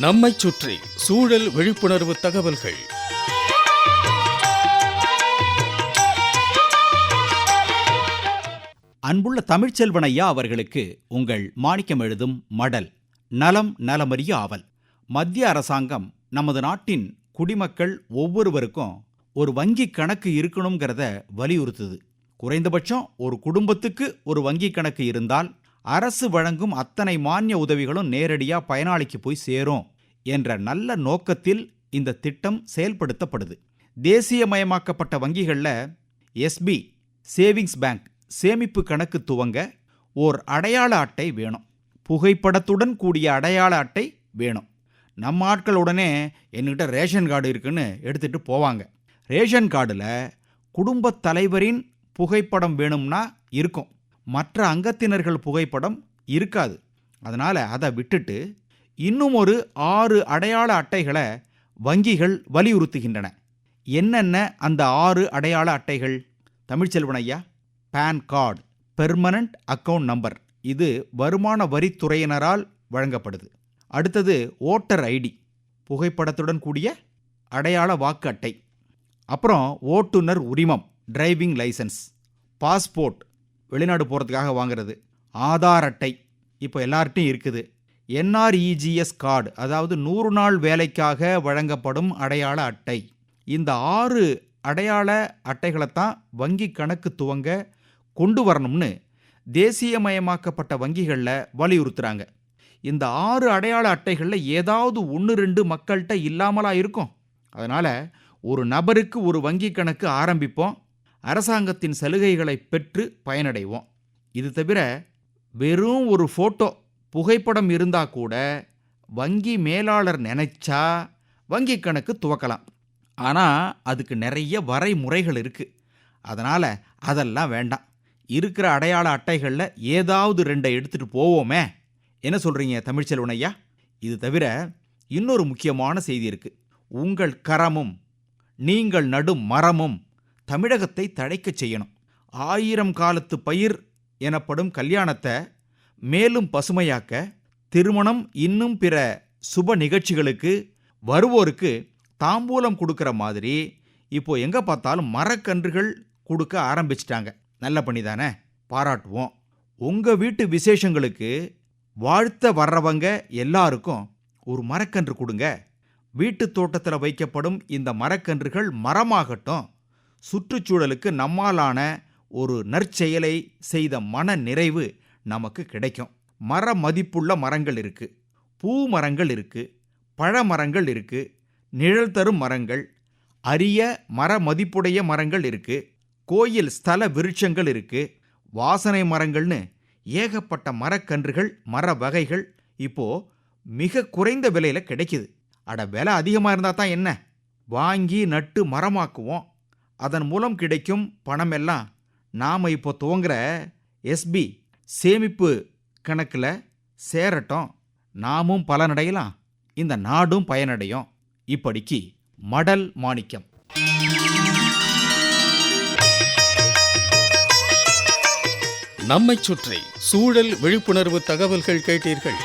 நம்மை சுற்றி சூழல் விழிப்புணர்வு தகவல்கள். அன்புள்ள தமிழ்ச்செல்வனையா அவர்களுக்கு உங்கள் மாணிக்கம் எழுதும் மடல் நலம் நலமறிய ஆவல். மத்திய அரசாங்கம் நமது நாட்டின் குடிமக்கள் ஒவ்வொருவருக்கும் ஒரு வங்கி கணக்கு இருக்கணுங்கிறத வலியுறுத்துது. குறைந்தபட்சம் ஒரு குடும்பத்துக்கு ஒரு வங்கி கணக்கு இருந்தால் அரசு வழங்கும் அத்தனை மானிய உதவிகளும் நேரடியாக பயனாளிக்கு போய் சேரும் என்ற நல்ல நோக்கத்தில் இந்த திட்டம் செயல்படுத்தப்படுது. தேசியமயமாக்கப்பட்ட வங்கிகளில் எஸ்பி சேவிங்ஸ் பேங்க் சேமிப்பு கணக்கு துவங்க ஓர் அடையாள அட்டை வேணும். புகைப்படத்துடன் கூடிய அடையாள அட்டை வேணும். நம்ம ஆட்கள் உடனே என்கிட்ட ரேஷன் கார்டு இருக்குன்னு எடுத்துகிட்டு போவாங்க. ரேஷன் கார்டில் குடும்பத் தலைவரின் புகைப்படம் வேணும்னா இருக்கும். மற்ற அங்கத்தினர்கள் புகைப்படம் இருக்காது. அதனால் அதை விட்டுட்டு இன்னும் ஒரு ஆறு அடையாள அட்டைகளை வங்கிகள் வலியுறுத்துகின்றன. என்னென்ன அந்த ஆறு அடையாள அட்டைகள்? தமிழ்ச்செல்வன் ஐயா PAN card permanent account number. இது வருமான வரித்துறையினரால் வழங்கப்படுது. அடுத்தது ஓட்டர் ஐடி புகைப்படத்துடன் கூடிய அடையாள வாக்கு அட்டை. அப்புறம் ஓட்டுநர் உரிமம் டிரைவிங் லைசன்ஸ் பாஸ்போர்ட் வெளிநாடு போகிறதுக்காக வாங்குறது. ஆதார் அட்டை. இப்போ எல்லார்ட்டையும் இருக்குது. என்ஆர்இஜிஎஸ் கார்டு அதாவது நூறு நாள் வேலைக்காக வழங்கப்படும் அடையாள அட்டை. இந்த ஆறு அடையாள அட்டைகளைத்தான் வங்கி கணக்கு துவங்க கொண்டு வரணும்னு தேசியமயமாக்கப்பட்ட வங்கிகளில் வலியுறுத்துகிறாங்க இந்த ஆறு அடையாள அட்டைகளில் ஏதாவது ஒன்று ரெண்டு மக்கள்கிட்ட இல்லாமலா இருக்கும். அதனால் ஒரு நபருக்கு ஒரு வங்கி கணக்கு ஆரம்பிப்போம். அரசாங்கத்தின் சலுகைகளை பெற்று பயனடைவோம். இது தவிர வெறும் ஒரு ஃபோட்டோ புகைப்படம் இருந்தால் கூட வங்கி மேலாளர் நினைச்சா வங்கி கணக்கு துவக்கலாம். ஆனால் அதுக்கு நிறைய வரைமுறைகள் இருக்குது அதனால் அதெல்லாம் வேண்டாம். இருக்கிற அடையாள அட்டைகளில் ஏதாவது ரெண்டை எடுத்துகிட்டு போவோமே என்ன சொல்கிறீங்க தமிழ்ச்செல்வன் ஐயா? இது தவிர இன்னொரு முக்கியமான செய்தி இருக்குது உங்கள் கரமும் நீங்கள் நடும் மரமும் தமிழகத்தை தழைக்கச் செய்யணும். ஆயிரம் காலத்து பயிர் எனப்படும் கல்யாணத்தை மேலும் பசுமையாக்க திருமணம் இன்னும் பிற சுப நிகழ்ச்சிகளுக்கு வருவோருக்கு தாம்பூலம் கொடுக்குற மாதிரி இப்போ எங்கே பார்த்தாலும் மரக்கன்றுகள் கொடுக்க ஆரம்பிச்சிட்டாங்க. நல்ல பண்ணி தானே? பாராட்டுவோம். உங்கள் வீட்டு விசேஷங்களுக்கு வாழ்த்த வர்றவங்க எல்லாருக்கும் ஒரு மரக்கன்று கொடுங்க. வீட்டு தோட்டத்தில் வைக்கப்படும் இந்த மரக்கன்றுகள் மரமாகட்டும். சுற்றுச்சூழலுக்கு நம்மாலான ஒரு நற்செயலை செய்த மன நிறைவு நமக்கு கிடைக்கும். மர மதிப்புள்ள மரங்கள் இருக்குது பூ மரங்கள் இருக்குது பழ மரங்கள் நிழல் தரும் மரங்கள். அரிய மர மதிப்புடைய மரங்கள் இருக்கு. கோயில் ஸ்தல விருட்சங்கள் இருக்குது வாசனை மரங்கள்னு ஏகப்பட்ட மரக்கன்றுகள் மர வகைகள் இப்போது மிக குறைந்த விலையில் கிடைக்குது. அட விலை அதிகமாக இருந்தால் தான் என்ன? வாங்கி நட்டு மரமாக்குவோம். அதன் மூலம் கிடைக்கும் பணமெல்லாம் நாம் இப்போ துவங்குற எஸ்பி சேமிப்பு கணக்கில் சேரட்டும். நாமும் பலனடையலாம். இந்த நாடும் பயனடையும். இப்படிக்கு மடல் மாணிக்கம். நம்மைச் சுற்றி சூழல் விழிப்புணர்வு தகவல்கள் கேட்டீர்கள்.